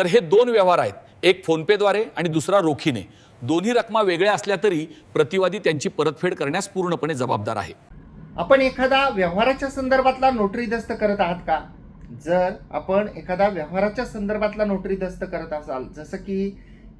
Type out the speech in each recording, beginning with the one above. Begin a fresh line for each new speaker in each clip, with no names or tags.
तर हे दोन व्यवहार आहेत. एक फोनपेद्वारे आणि दुसरा रोखीने. दोन्ही रकमा वेगळ्या असल्या तरी प्रतिवादी त्यांची परतफेड करण्यास पूर्णपणे जबाबदार आहे.
आपण एखादा व्यवहाराच्या संदर्भातला नोटरी दस्त करत आहात का? जर आपण एखादा व्यवहाराच्या संदर्भातला नोटरी दस्त करत असाल जसं की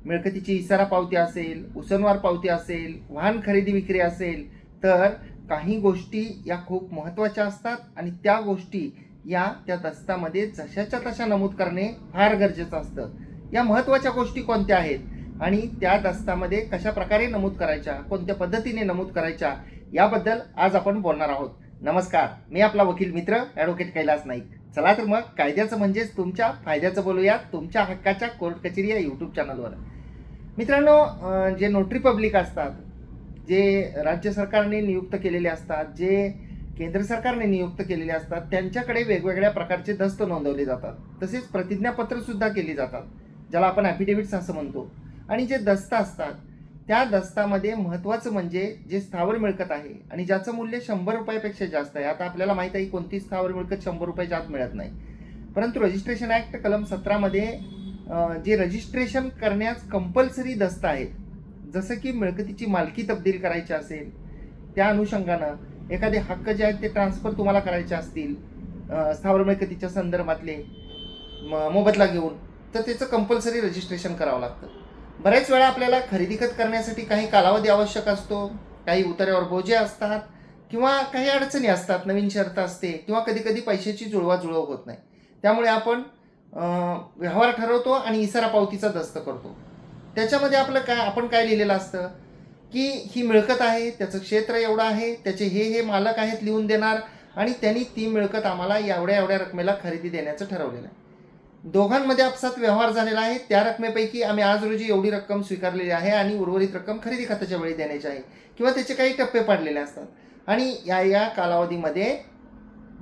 मिळकतीची इशारा पावती असेल उसनवार पावती असेल वाहन खरेदी विक्री असेल तर काही गोष्टी या खूप महत्त्वाच्या असतात आणि त्या गोष्टी या त्या दस्तामध्ये जशाच्या तशा नमूद करणे फार गरजेचं असतं. या महत्त्वाच्या गोष्टी कोणत्या आहेत? आणि त्या दस्तामध्ये कशा प्रकारे नमूद करायच्या? कोणत्या पद्धतीने नमूद करायच्या? याबद्दल आज आपण बोलणार आहोत. नमस्कार मी आपला वकील मित्र ॲडव्होकेट कैलास नाईक. चला तर मग कायद्याचं म्हणजेच तुमच्या फायद्याचं बोलूया तुमच्या हक्काच्या कोर्ट कचेरी या यूट्यूब चॅनलवर. मित्रांनो जे नोटरी पब्लिक असतात जे राज्य सरकारने नियुक्त केलेले असतात जे केंद्र सरकारने नियुक्त केलेले असतात त्यांच्याकडे वेगवेगळ्या प्रकारचे दस्त नोंदवले जातात. तसेच प्रतिज्ञापत्र सुद्धा केली जातात ज्याला आपण ॲफिडेव्हिट्स असं म्हणतो. आणि जे दस्त असतात त्या दस्तामध्ये महत्त्वाचं म्हणजे जे स्थावर मिळकत आहे आणि ज्याचं मूल्य शंभर रुपयापेक्षा जास्त आहे. आता आपल्याला माहीत आहे कोणती स्थावर मिळकत शंभर रुपयाच्या आत मिळत नाही. परंतु रजिस्ट्रेशन ॲक्ट कलम सतरामध्ये जे रजिस्ट्रेशन करण्यास कंपल्सरी दस्त आहेत जसं की मिळकतीची मालकी तब्दील करायची असेल त्या अनुषंगानं एखादे हक्क जे आहेत ते ट्रान्सफर तुम्हाला करायचे असतील स्थावर मिळकतीच्या संदर्भातले म- मोबदला घेऊन तर त्याचं कंपल्सरी रजिस्ट्रेशन करावं लागतं. बऱ्याच वेळा आपल्याला खरेदी खत करण्यासाठी काही कालावधी आवश्यक असतो काही उतार्यावर बोजे असतात किंवा काही अडचणी असतात नवीन शर्त असते किंवा कधी कधी पैशाची जुळवाजुळव होत नाही. त्यामुळे आपण व्यवहार ठरवतो आणि इसारा पावतीचा दस्त करतो. त्याच्यामध्ये आपलं काय आपण काय लिहिलेलं असतं? की ही मिळकत आहे त्याचं क्षेत्र एवढं आहे त्याचे हे हे मालक आहेत लिहून देणार आणि त्यांनी ती मिळकत आम्हाला एवढ्या एवढ्या रकमेला खरेदी देण्याचं ठरवलेलं आहे. दोघांमध्ये आपसात व्यवहार झालेला आहे. त्या रकमेपैकी आम्ही आज रोजी एवढी रक्कम स्वीकारलेली आहे आणि उर्वरित रक्कम खरेदी खात्याच्या वेळी देण्याची आहे किंवा त्याचे काही टप्पे पाडलेले असतात. आणि या या कालावधीमध्ये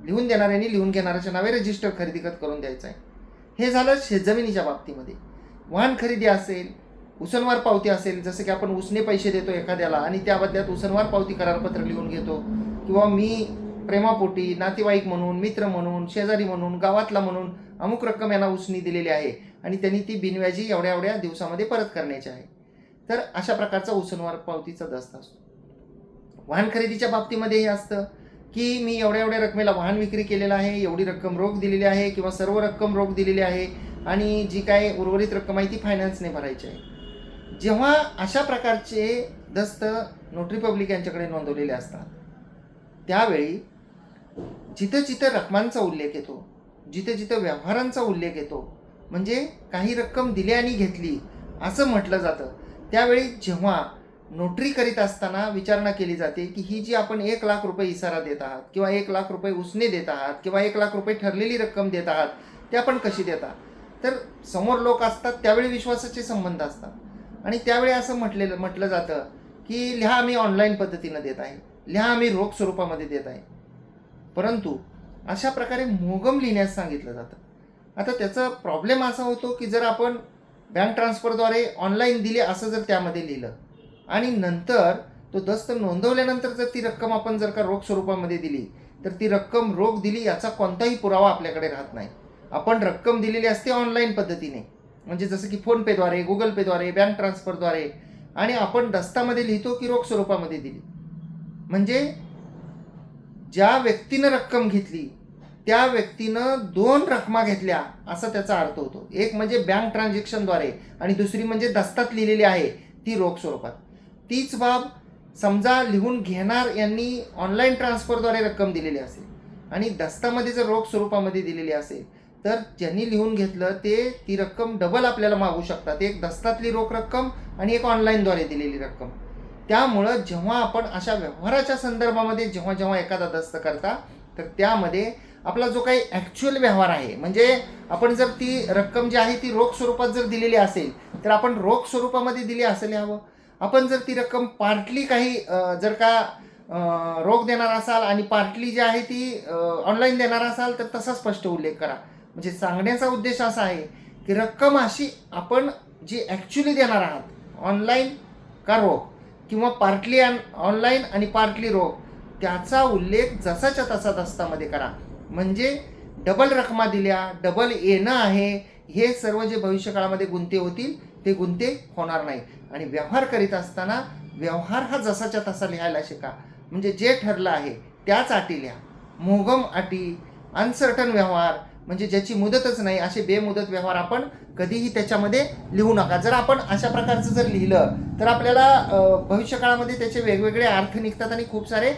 लिहून देणाऱ्यांनी लिहून घेणाऱ्याच्या नावे रजिस्टर खरेदी खत करून द्यायचं आहे. हे झालं शेतजमिनीच्या बाबतीमध्ये. वाहन खरेदी असेल उसनवार पावती असेल जसं की आपण उसने पैसे देतो एखाद्याला आणि त्या बदल्यात उसनवार पावती करारपत्र लिहून घेतो. किंवा मी प्रेमापोटी नातेवाईक म्हणून मित्र म्हणून शेजारी म्हणून गावातला म्हणून अमुक रक्कम यांना उसनी दिलेली आहे आणि त्यांनी ती बिनव्याजी एवढ्या एवढ्या दिवसामध्ये परत करण्याची आहे. तर अशा प्रकारचा उसनवार पावतीचा दस्त असतो. वाहन खरेदीच्या बाबतीमध्ये हे असतं की मी एवढ्या एवढ्या रकमेला वाहन विक्री केलेलं आहे एवढी रक्कम रोख दिलेली आहे किंवा सर्व रक्कम रोख दिलेली आहे आणि जी काय उर्वरित रक्कम आहे ती फायनान्सने भरायची आहे. जेव्हा अशा प्रकारचे दस्त नोटरी पब्लिक यांच्याकडे नोंदवलेले असतात त्यावेळी जिथं जिथं रकमांचा उल्लेख येतो जिथं जिथं व्यवहारांचा उल्लेख येतो म्हणजे काही रक्कम दिली आणि घेतली असं म्हटलं जातं. त्यावेळी जेव्हा नोटरी करीत असताना विचारणा केली जाते की ही जी आपण एक लाख रुपये इशारा देत आहात किंवा एक लाख रुपये उसने देत आहात किंवा एक लाख रुपये ठरलेली रक्कम देत आहात ते आपण कशी देता? तर समोर लोक असतात त्यावेळी विश्वासाचे संबंध असतात. आणि त्यावेळी असं म्हटलेलं म्हटलं जातं की लिहा आम्ही ऑनलाईन पद्धतीनं देत आहे. लिहा आम्ही रोख स्वरूपामध्ये देत आहे. परंतु अशा प्रकारे मोगम लिहिण्यास सांगितलं जातं. आता त्याचा प्रॉब्लेम असा होतो की जर आपण बँक ट्रान्सफरद्वारे ऑनलाईन दिले असं जर त्यामध्ये लिहिलं आणि नंतर तो दस्त नोंदवल्यानंतर जर ती रक्कम आपण जर का रोख स्वरूपामध्ये दिली तर ती रक्कम रोख दिली याचा कोणताही पुरावा आपल्याकडे राहत नाही. आपण रक्कम दिलेली असते ऑनलाईन पद्धतीने. म्हणजे जसं की फोनपेद्वारे गुगल पेद्वारे बँक ट्रान्सफरद्वारे आणि आपण दस्तामध्ये लिहितो की रोख स्वरूपामध्ये दिली. म्हणजे ज्या व्यक्तीनं रक्कम घेतली त्या व्यक्तीनं दोन रकमा घेतल्या असा त्याचा अर्थ होतो. एक म्हणजे बँक ट्रान्झॅक्शनद्वारे आणि दुसरी म्हणजे दस्तात लिहिलेली आहे ती रोख स्वरूपात. तीच बाब समजा लिहून घेणार यांनी ऑनलाईन ट्रान्सफरद्वारे रक्कम दिलेली असेल. आणि दस्तामध्ये जर रोख स्वरूपामध्ये दिलेली असेल तर ज्यांनी लिहून घेतलं ते ती रक्कम डबल आपल्याला मागू शकतात. एक दस्तातली रोख रक्कम आणि एक ऑनलाईनद्वारे दिलेली रक्कम. त्यामुळं जेव्हा आपण अशा व्यवहाराच्या संदर्भामध्ये जेव्हा जेव्हा एखादा दस्त करता तर त्यामध्ये आपला जो काही ॲक्च्युअल व्यवहार आहे म्हणजे आपण जर ती रक्कम जी आहे ती रोख स्वरूपात जर दिलेली असेल तर आपण रोख स्वरूपामध्ये दिली असं लिहावं आपण जर ती रक्कम पार्टली काही जर का रोख देणार असाल आणि पार्टली जी आहे ती ऑनलाईन देणार असाल तर तसा स्पष्ट उल्लेख करा. म्हणजे सांगण्याचा उद्देश असा आहे की रक्कम अशी आपण जी ॲक्च्युली देणार आहात ऑनलाईन का रोख किंवा पार्टली ऑनलाईन आणि पार्टली रोख त्याचा उल्लेख जसाच्या तसा दस्तामध्ये करा. म्हणजे डबल रकमा दिल्या डबल येणं आहे हे सर्व जे भविष्यकाळामध्ये गुंते होतील ते गुंते होणार नाही. आणि व्यवहार करीत असताना व्यवहार हा जसाच्या तसा लिहायला शिका. म्हणजे जे ठरलं आहे त्याच अटी लिहा. मोगम अटी अनसर्टन व्यवहार म्हणजे ज्याची मुदतच नाही असे बेमुदत व्यवहार आपण कधीही त्याच्यामध्ये लिहू नका. जर आपण अशा प्रकारचं जर लिहिलं तर आपल्याला भविष्यकाळामध्ये त्याचे वेगवेगळे अर्थ निघतात आणि खूप सारे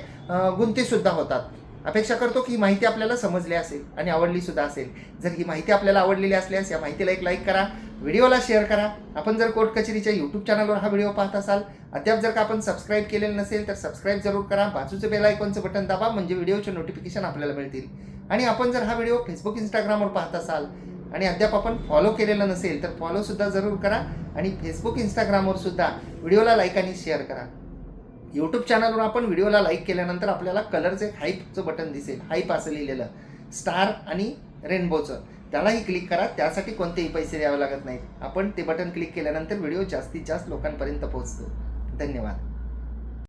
गुंतेसुद्धा होतात. अपेक्षा करतो की ही माहिती आपल्याला समजली असेल आणि आवडली सुद्धा असेल. जर ही माहिती आपल्याला आवडलेली असल्यास या माहितीला एक लाईक करा व्हिडिओला शेअर करा. आपण जर कोर्ट कचेरीच्या यूट्यूब चॅनलवर हा व्हिडिओ पाहत असाल अद्याप जर का आपण सबस्क्राईब केलेलं नसेल तर सबस्क्राईब जरूर करा. बाजूचं बेल आयकॉनचं बटन दाबा म्हणजे व्हिडिओचे नोटिफिकेशन आपल्याला मिळतील. आणि आपण जर हा व्हिडिओ फेसबुक इंस्टाग्रामवर पाहत असाल आणि अद्याप आपण फॉलो केलेलं नसेल तर फॉलोसुद्धा जरूर करा आणि फेसबुक इंस्टाग्रामवर सुद्धा व्हिडिओला लाईक आणि शेअर करा. यूट्यूब चॅनलवर आपण व्हिडिओला लाईक केल्यानंतर आपल्याला कलरचं एक हाईपचं बटन दिसेल हाईप असं लिहिलेलं स्टार आणि रेनबोचं त्यालाही क्लिक करा. त्यासाठी कोणतेही पैसे द्यावे लागत नाहीत. आपण ते बटन क्लिक केल्यानंतर व्हिडिओ जास्तीत जास्त लोकांपर्यंत पोहोचतो. धन्यवाद.